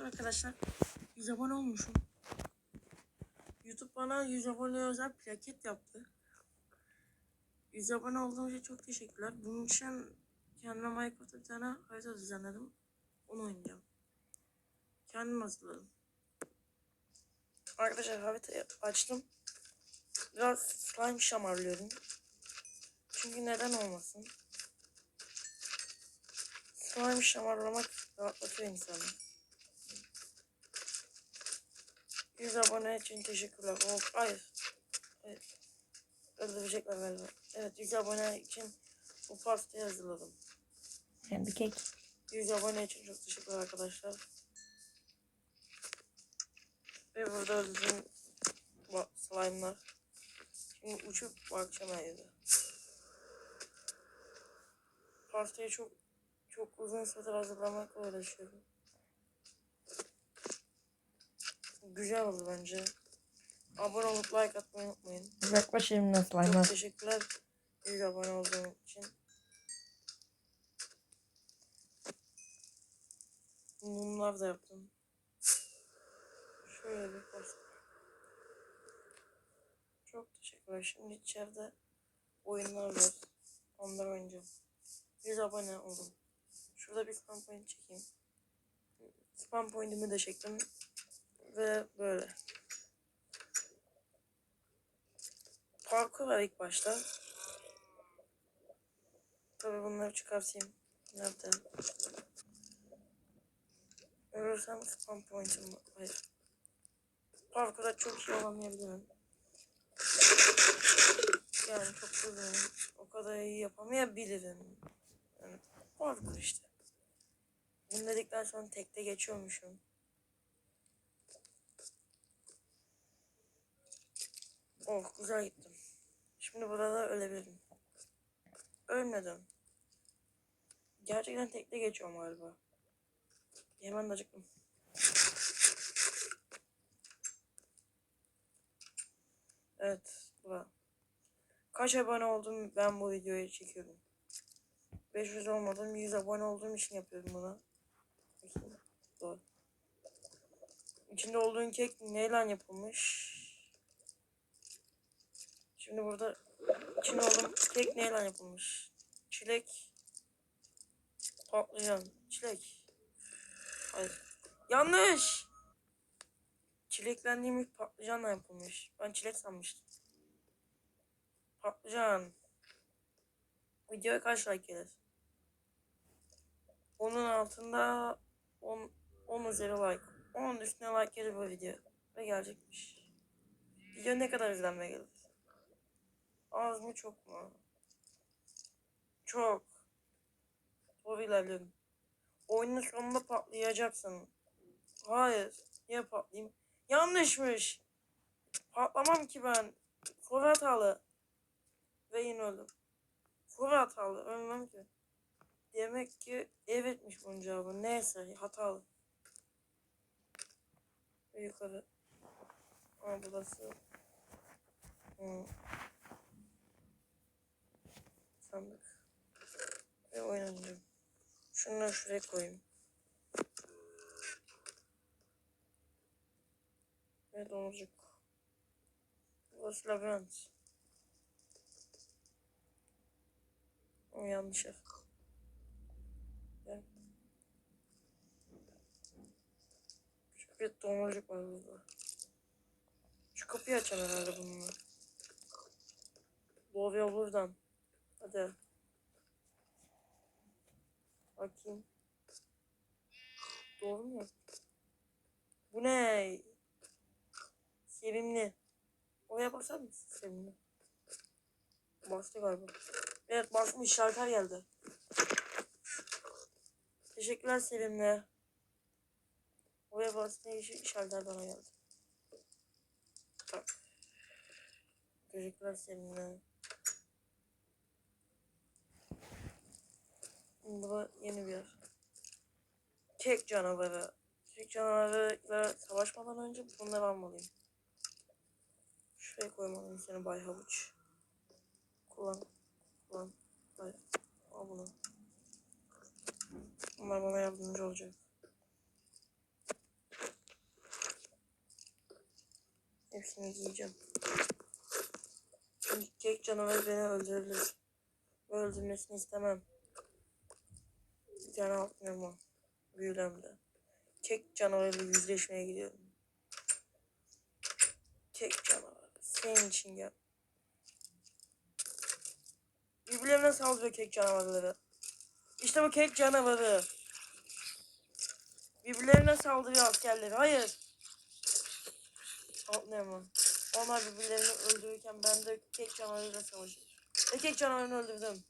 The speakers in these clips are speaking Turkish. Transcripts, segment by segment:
Merhaba arkadaşlar. 100 abone olmuşum. YouTube bana 100 abone özel plaket yaptı. 100 abone olduğum için çok teşekkürler. Bunun için kendime Minecraft'ta bir tane harita düzenledim. Onu oynayacağım. Kendim hazırladım. Arkadaşlar haritayı açtım. Biraz slime şamarlıyorum. Çünkü neden olmasın? Slime şamarlamak rahatlatıyor insanı. 100 abone için teşekkürler. Of, hayır. Evet. Öldürecekler galiba. Evet 100 abone için bu pastayı hazırladım. Hem bir kek. 100 abone için çok teşekkürler arkadaşlar. Ve burada ba- slime'lar. Şimdi uçup bakacağım evde. Pastayı çok çok uzun süredir hazırlamakla uğraşıyorum. Güzel oldu bence. Abone olup like atmayı unutmayın. Uzaklaş elimden Çok slime'lar. teşekkürler 100 abone olduğum için. Mumlar da yaptım. Şöyle bir post. Çok teşekkürler. Şimdi içeride oyunlar var. Onları oynayacağım. 100 abone oldum. Şurada bir spam point çekeyim. Spam point'imi de çektim. Ve böyle. Parkur var ilk başta. Tabii bunları çıkartayım. Nerede? Ölürsem spam point'im var. Hayır. Parkurda çok iyi olamayabilirim. Yani çok üzgünüm. O kadar iyi yapamayabilirim. Yani parkur işte. Bunu dedikten sonra tekte geçiyormuşum. Oh güzel gittim. Şimdi burada ölebilirim. Ölmedim. Gerçekten tekte geçiyorum galiba. Hemen de acıktım. Evet. Bura. Kaç abone oldum ben bu videoyu çekiyorum. 500 olmadım. 100 abone olduğum için yapıyorum bunu. Doğru. İçinde olduğun kek neyle yapılmış? Şimdi burada olduğum kek neyle yapılmış? Çilek. Patlıcan. Çilek. Hayır. Yanlış. Çileklendiğimiz patlıcanla yapılmış. Ben çilek sanmıştım. Patlıcan. Videoya kaç like gelir? Onun altında 10, 10 üzeri like. 10 üstüne like gelir bu video. Ve gelecekmiş. Video ne kadar izlenme gelir? Az mı çok mu? Çok. İlerliyorum. Oyunun sonunda patlayacaksın. Hayır. Niye patlayayım? Yanlışmış. Patlamam ki ben. Soru hatalı. Ve yine öldüm. Soru hatalı. Ölmem ki. Demek ki evetmiş bunun cevabı. Neyse hatalı. Ve yukarı. Aa burası. Hmm. Sandık. Ve oynayacağım. Şunları şuraya koyayım. Ve domuzcuk. Burası labirent. O yanlış yer. Küçük bir domuzcuk var burada. Şu kapıyı açalım herhalde bununla. Doğuyor buradan. Hadi. Bakayım. Doğru mu? Bu ne? Sevimli. Oraya basar mısın sevimli? Bastı galiba. Evet basmış şalter geldi. Teşekkürler sevimli. Oraya bastığın için şalter bana geldi. Bak. Teşekkürler sevimli. Bura yeni bir. Kek canavarı. Kek canavarıyla savaşmadan önce bunları almalıyım. Şuraya koymalıyım seni Bay Havuç. Kullan. Kullan. Bay. Al bunu. Bunlar bana yardımcı olacak. Hepsini giyeceğim. Çünkü kek canavarı beni öldürür. Ve öldürmesini istemem. Tane elma. Büyülemde. Kek canavarıyla yüzleşmeye gidiyorum. Kek canavarı. Senin için gel. Birbirlerine saldırıyor kek canavarları. İşte bu kek canavarı. Birbirlerine saldırıyor askerleri. Hayır. Anlayamam. Onlar birbirlerini öldürürken ben de kek canavarıyla savaşıyorum. Ve kek canavarını öldürdüm.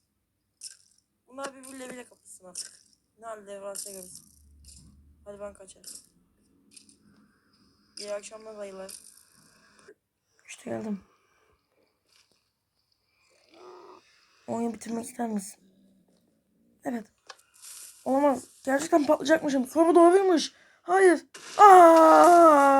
Bunlar birbirleriyle kapışsın. Ne halde varsa görsün. Hadi ben kaçar. İyi akşamlar dayılar. İşte geldim. Oyunu bitirmek ister misin? Evet. Olmaz. Gerçekten patlayacakmışım. Soru doğruymuş. Hayır. Aa!